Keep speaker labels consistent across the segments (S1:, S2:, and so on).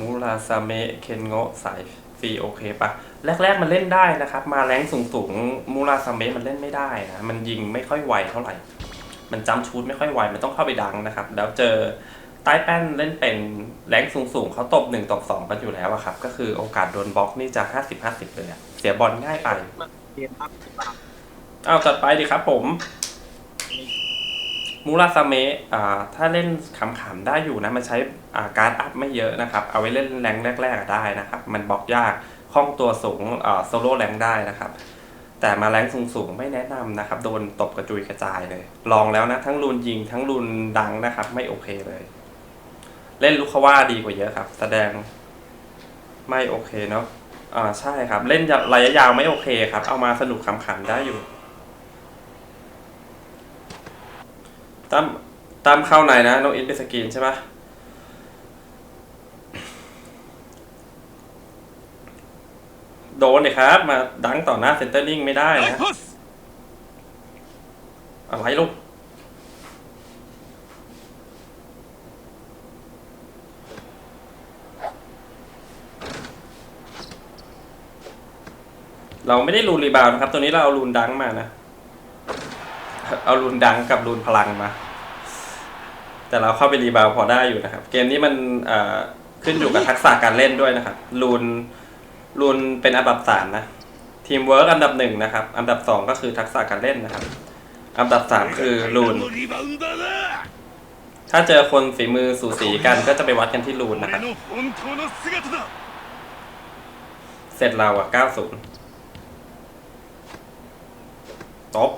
S1: มูราซาเมะเคนโงะสายฟรีโอเคปะแรก ๆ มันเล่นได้นะครับ มาแรงสูงๆมูราซาเมะมันเล่นไม่ได้นะมันยิงไม่ค่อยไวเท่าไหร่ มันจำชูดไม่ค่อยไว มันต้องเข้าไปดังนะครับ แล้วเจอใต้แป้นเล่นเป็นแรงสูงๆเขาตบ1ตบ2กันอยู่แล้วอะครับ ก็คือโอกาสโดนบล็อกนี่จะ 50-50 เลยอะเสียบอลง่ายไป
S2: เรียนครับตาม
S1: เอาจัดไปดิครับผม มูราซาเมะถ้าเล่นขำๆได้อยู่นะ มันใช้การ์ดอัพไม่เยอะนะครับ เอาไว้เล่นแรงแรกๆได้นะครับ มันบล็อกยากคล่องตัวสูงอ่าโซโล่แรงได้นะครับ แต่มาแรงสูงๆ ไม่แนะนำนะครับ โดนตบกระจุยกระจายเลย ลองแล้วนะ ทั้งรุนยิงทั้งรุนดังนะครับ ไม่โอเคเลย เล่นลูกคาว่าดีกว่าเยอะครับ แสดงไม่โอเคเนาะอ่าใช่ครับ เล่นระยะยาวไม่โอเคครับ เอามาสนุกขำๆได้อยู่ ตามตามเข้าในนะน้องอินเป็นสกรีนใช่ไหมโดนเลยครับ มาดังต่อหน้าเซนเตอร์ลิงไม่ได้นะ อะไรลูกเราไม่ได้รูนรีบาวนะครับ ตัวนี้เราเอารูนดังมานะ เอารุนดังกับรุนพลังมา แต่เราเข้าไปรีบาวพอได้อยู่นะครับ เกมนี้มันขึ้นอยู่กับทักษะการเล่นด้วยนะครับรุนรุนเป็นอันดับสามนะทีมเวิร์กอันดับหนึ่งนะครับ อันดับสองก็คือทักษะการเล่นนะครับ อันดับสามคือรูน ถ้าเจอคนฝีมือสูสีกันก็จะไปวัดกันที่รูนนะครับ เสร็จเราอะ90 ตบ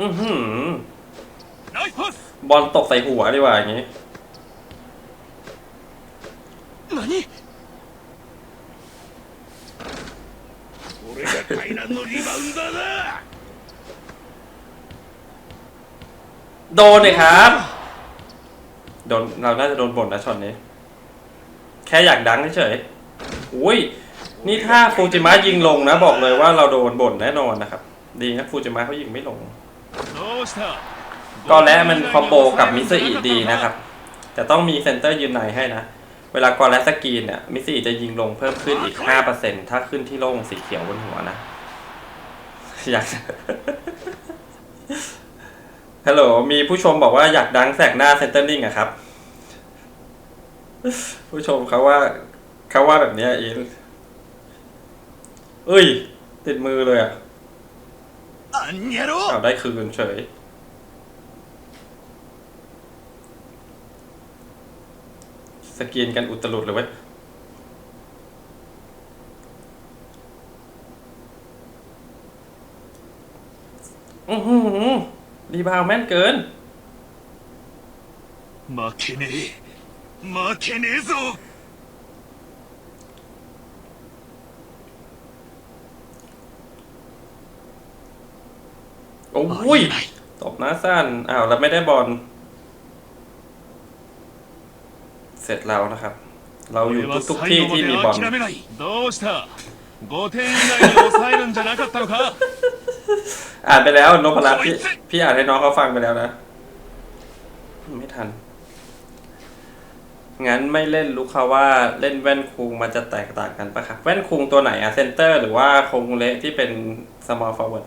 S1: อือหือบอลตกใส่หัวดีกว่าอย่างนี้โดนเลยครับ โดน เราน่าจะโดนบ่นนะช็อตนี้ แค่อยากดังเฉยอุ้ย นี่ถ้าฟูจิมะยิงลงนะ บอกเลยว่าเราโดนบ่นแน่นอนนะครับ ดีนะฟูจิมะเขายิงไม่ลง ก็และมันคอมโบกับมิสอีดีนะครับ แต่ต้องมีเซนเตอร์ยืนในให้นะ เวลากอและสกีนเนี่ยมิสอีจะยิงลงเพิ่มขึ้นอีก 5%ถ้าขึ้นที่โล่งสีเขียวบนหัวนะอยากฮัลโหลมีผู้ชมบอกว่าอยากดังแสกหน้าเซนเตอร์ลิงอะครับ ผู้ชมเขาว่าเขาว่าแบบนี้อินเอ้ย ติดมือเลยอะ อาได้คืนเฉย สกรีนกันอุตลุดเลยเว้ย อือหือรีบาวด์แม่นเกิน
S3: 負けねえ負けねえぞ
S1: โอ้ยตบหน้าสั้นอ้าวแล้วไม่ได้บอล เสร็จแล้วนะครับ เราอยู่ทุกที่ที่มีบอลอ่านไปแล้วนพรัตน์พี่พี่อ่านให้น้องเขาฟังไปแล้วนะ ไม่ทัน งั้นไม่เล่นลูกเขาว่าเล่นแว่นคุงมันจะแตกต่างกันปะครับ แว่นคุงตัวไหนอะเซนเตอร์หรือว่าคงเละที่เป็นสมอลฟอร์เวิร์ด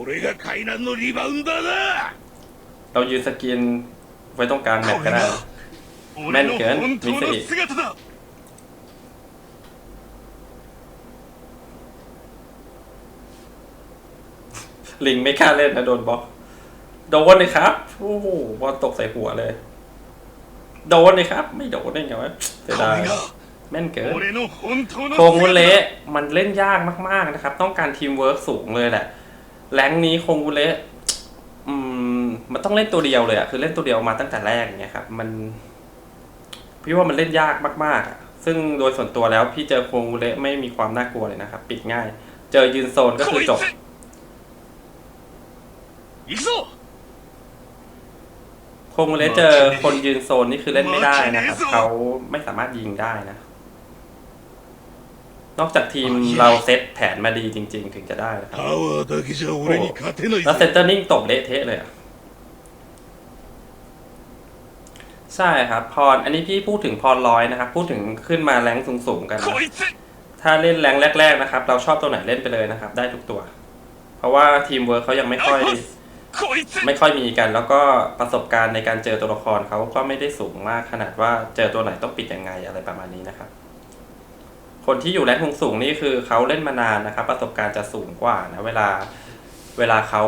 S3: 俺が海南のリバウンダーだ
S1: เรายืนสกรีนไว้ตรงกลางแมตช์ก็ได้
S3: 俺の
S1: メンケン
S3: 本当の姿だ
S1: ลิงไม่กล้าเล่นนะโดนบล็อกโดนเลยครับ โอ้โหบอลตกใส่หัวเลย โดนเลยครับ ไม่โดนได้ไงวะเสีย
S3: こ
S1: ดาย
S3: れが
S1: แม่นเกิน
S3: 俺の本当の
S1: โคงวุเละมันเล่นยากมากๆนะครับ ต้องการทีมเวิร์กสูงเลยแหละ แรงค์นี้โคงวุเละอืม มันต้องเล่นตัวเดียวเลยอะคือเล่นตัวเดียวมาตั้งแต่แรกอย่างเงี้ยครับ มัน พี่ว่ามันเล่นยากมากๆอะซึ่งโดยส่วนตัวแล้วพี่เจอโคงวุเละไม่มีความน่ากลัวเลยนะครับ ปิดง่าย เจอยืนโซนก็คือจบ
S3: 行くぞ
S1: โคงวุเละเจอคนยืนโซนนี่คือเล่นไม่ได้นะครับ เขาไม่สามารถยิงได้นะ นอกจากทีมเราเซตแผนมาดีจริง ๆ ถึงจะได้นะครับแล้วเซนเตอร์นิ่งตบเละเทะเลยอะใช่ครับพรอันนี้พี่พูดถึงพรร้อยนะครับ พูดถึงขึ้นมาแรงสูงๆกันนะถ้าเล่นแรงแรก ๆนะครับ เราชอบตัวไหนเล่นไปเลยนะครับ ได้ทุกตัว เพราะว่าทีมเวิร์คเขายังไม่ค่อย ไม่ค่อยมีกัน แล้วก็ประสบการณ์ในการเจอตัวละครเขาก็ไม่ได้สูงมากขนาดว่าเจอตัวไหนต้องปิดยังไงอะไรประมาณนี้นะครับ คนที่อยู่แรงทุงสูงนี่คือเขาเล่นมานานนะครับ ประสบการณ์จะสูงกว่านะเวลาเวลาเขา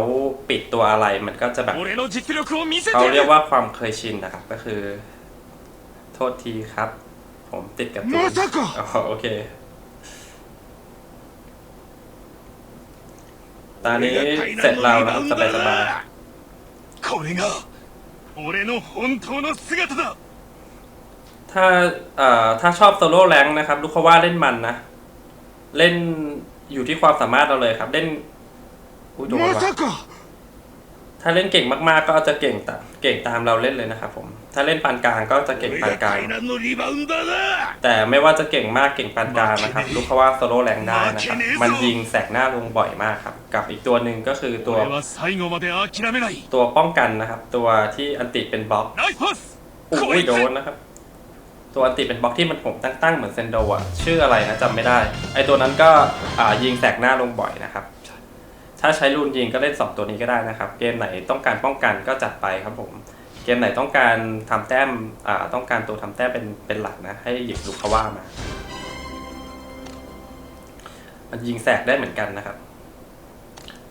S1: ปิดตัวอะไรมันก็จะแบบเขาเรียกว่าความเคยชินนะครับ ก็คือ โทษทีครับ ผมติดกับตัวโอเคตอนนี้เสร็จแล้วนะครับสบายสบาย ถ้าเอ่อถ้าชอบโซโล่แรงนะครับลูกเขาว่าเล่นมันนะ เล่นอยู่ที่ความสามารถเราเลยครับ เล่นอุ้ยโดนว่ะถ้าเล่นเก่งมากๆ ก็จะเก่งตเก่งตามเราเล่นเลยนะครับผม ถ้าเล่นปานกลางก็จะเก่งปานกลาง แต่ไม่ว่าจะเก่งมากเก่งปานกลางนะครับลูกเขาว่าโซโล่แรงได้นะครับ มันยิงแสกหน้าลงบ่อยมากครับ กับอีกตัวหนึ่งก็คือตัว ตัวป้องกันนะครับ ตัวที่อันติเป็นบล็อกอุ้ยโดนนะครับ ตัวอันติเป็นบล็อกที่มันผมตั้งๆเหมือนเซนโดอะชื่ออะไรนะจำไม่ได้ ไอตัวนั้นก็ยิงแสกหน้าลงบ่อยนะครับ ถ้าใช้รูนยิงก็เล่น2ตัวนี้ก็ได้นะครับ เกมไหนต้องการป้องกันก็จัดไปครับผม เกมไหนต้องการทำแต้มต้องการตัวทำแต้มเป็นเป็นหลักนะ ให้หยิบลูกคาว่ามา มันยิงแสกได้เหมือนกันนะครับ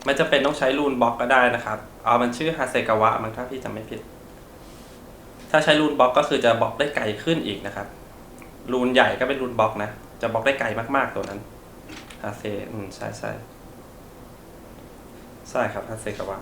S1: ไม่จะเป็นต้องใช้รูนบล็อกก็ได้นะครับ เอามันชื่อฮาเซกาวะมั้งถ้าพี่จำไม่ผิด ถ้าใช้รูนบล็อกก็คือจะบล็อกได้ไกลขึ้นอีกนะครับ รูนใหญ่ก็เป็นรูนบล็อกนะ จะบล็อกได้ไกลมากๆตัวนั้นฮาเซอืมใช่ใช่ใช่ครับฮาเซกาวะ